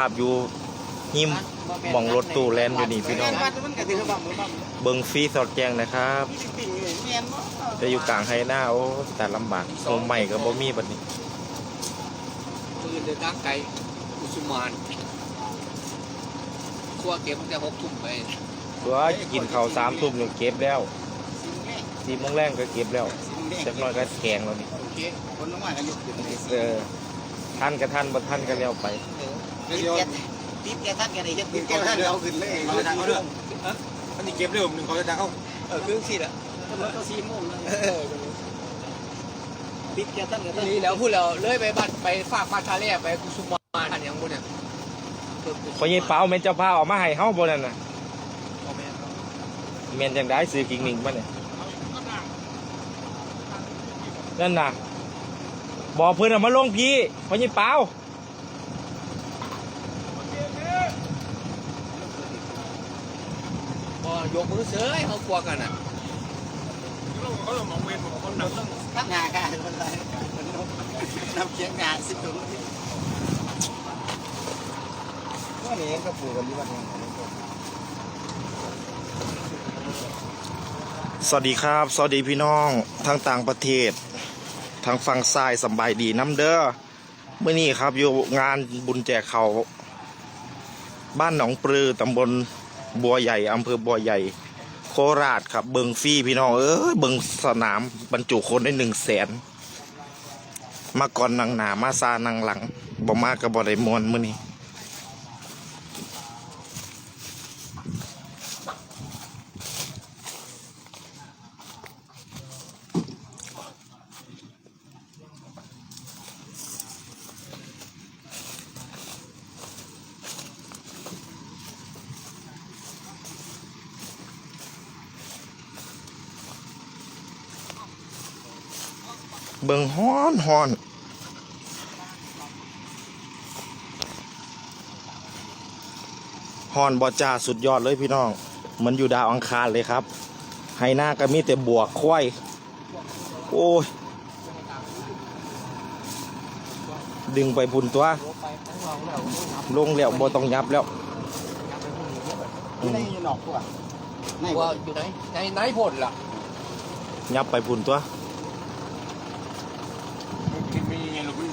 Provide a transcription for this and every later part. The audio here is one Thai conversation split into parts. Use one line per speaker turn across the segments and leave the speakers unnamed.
าพอยู่หิมหมองรถตู้แลนอยู่นี่พี่น้อง
วัดมันก็ถือว่ามือบ้าง
เบิงฟรีสอดแจงนะครับ
มีปิ่งเลยเมียนบ่
จะอยู่กลางไฮหน้าโอ้แต่ลำบากโมใหม่ก็บ่มีบัดนี้
ปืนเดินทางไกลอุสุมานครัวเก็บตั้งแต่หกทุ่มไป
ตัวกินข้าวสามทุ่มนี่เก็บแล้ว
สิ่งแรก
สี่โมงแรงก็เก็บแล้ว
สิ่งแรก
จักหน้อยก็แข็งแล้วนี่
โอเค
คนลงมาก็ยกขึ้นเลย
เออท่านกับท่านบ่ท่านก็แล้วไป
ติดแกติดแกท่านกันเลยติดแกท่านเอาขึ้นเลย
เขาจะดังเขาเด้ออันนี้เก็บเร็วหนึ่งเขาจะดังเขา
เออครึ่งสิละ
มันก็สี่โมงติดแกท่านกัน
นี่แล้วพูดแล้วเลยไปบ้านไปฝากบ้านทาเล่ไปกุสุมานอันยังบุเนี่ย
พอยี่เป้าแม่นเจ้าพาเออกมาให้เฮาบ่นั่นน่ะแม่นจังได้ซื้อกิ่งหนึ่งมาเนี่ยนั่นน่ะบอกเพิ่นเอามาลงพี่พอยี่เป้า
พอ ยกมือเสยเขากลัวกันอะ
เขาจะมองเวรบอกคนหนักต้อง
ท่านงากันคนไรคนนกนำเคียงงานสิบตัวว่านี่ก็ปลูกกันที่วัดนี้
สวัสดีครับ สวัสดีพี่น้องทางต่างประเทศ ทางฝั่งซ้ายสบายดีน้ำเด้อเมื่อนี้ครับอยู่งานบุญแจกเขาบ้านหนองปลือตำบล บัวใหญ่อำเภอบัวใหญ่ โคราชครับ เบิงฟรี่พี่น้องเอ้ยเบิงสนามบรรจุคนได้หนึ่งแสนมาก่อนนางหนามาซานางหลังบ่มากกับ่ได้มวนมื่อนี้ เบิงฮ้อนฮ้อนฮ้อนบอจ่าสุดยอดเลยพี่น้องเหมันอยู่ดาวอังคารเลยครับ ไฮหน้าก็มีแต่บวกควายโอ้ย ดึงไปพุ่นตัว ลงแล้วบ่ต้องยับแล้วอืม
ในหนอกพวกใน
ว่าอยู่ไหนในไหนผลล่ะ
ยับไปพุ่นตัว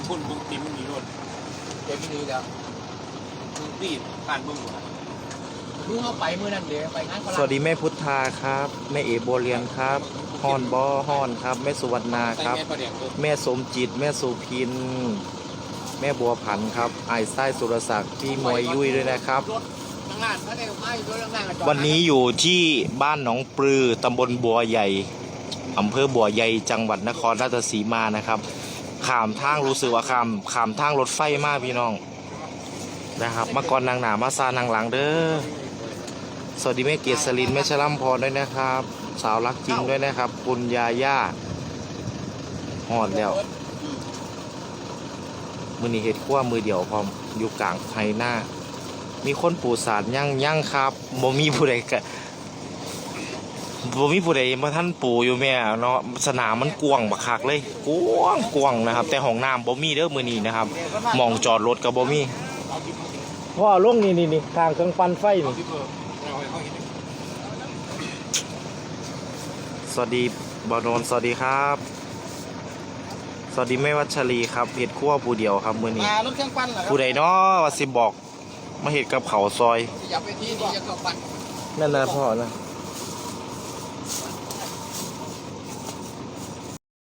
พ่นตรงตีมันมีรถ
เดี๋ยวนี้แล้ว
มึงตีผ่านมึงหมด
มือเข้าไปเมื่อนั่นเดี๋ยวไปงาน
สวัสดีแม่พุทธาครับ แม่เอโบวเรียนครับฮอนบอฮอนครับ แม่สุวรรณาครับ
แม่
สมจิต แม่สุพิน แม่บัวผันครับไอ้ไส้สุรศักดิ์พี่มวยยุ้ยด้วยนะครับ วันนี้อยู่ที่บ้านหนองปลือตำบลบัวใหญ่อำเภอบัวใหญ่จังหวัดนครราชสีมานะครับ ขามทางรู้สึกว่าขามขามทางรถไฟมากพี่น้องนะครับมาก่อนนางหนามาซานางหลังเด้อสวัสดีแม่เกียรติสลินแม่ชลัมพรด้วยนะครับ สาวรักจริงด้วยนะครับ คุณยาย่าหอดแล้วมือนี้เห็ดขั้วมือเดียวพร้อมอยู่กลางไฮหน้า มีคนปูสารย่างย่างครับบ่มีผู้ใดกะ บ่มีผู้ใดมาท่านปูอยู่แม่เนาะสนามมันกว้างบักคักเลยกว้างกว้างนะครับ แต่ห้องน้ำบ่มีเด้อมื้อนี้นะครับหมองจอดรถก็บ่มีพ่อลงนี่นี่นี่ทางเครื่องปั่นไฟนี่
ที่เบอร์เราเขาเห็น
สวัสดีบอโนนสวัสดีครับ สวัสดีแม่วัชรีครับเห็ดขั้วผู้เดียวครับมื้อนี้
มารถเครื่องปั้นเหรอครับ
ผู้ใดเนาะว่าสิบอกมาเห็ดกับเขาวซอย
อย่าไปที่นี่จะเกิดปัน
นั่นนะพ่อนะ
เ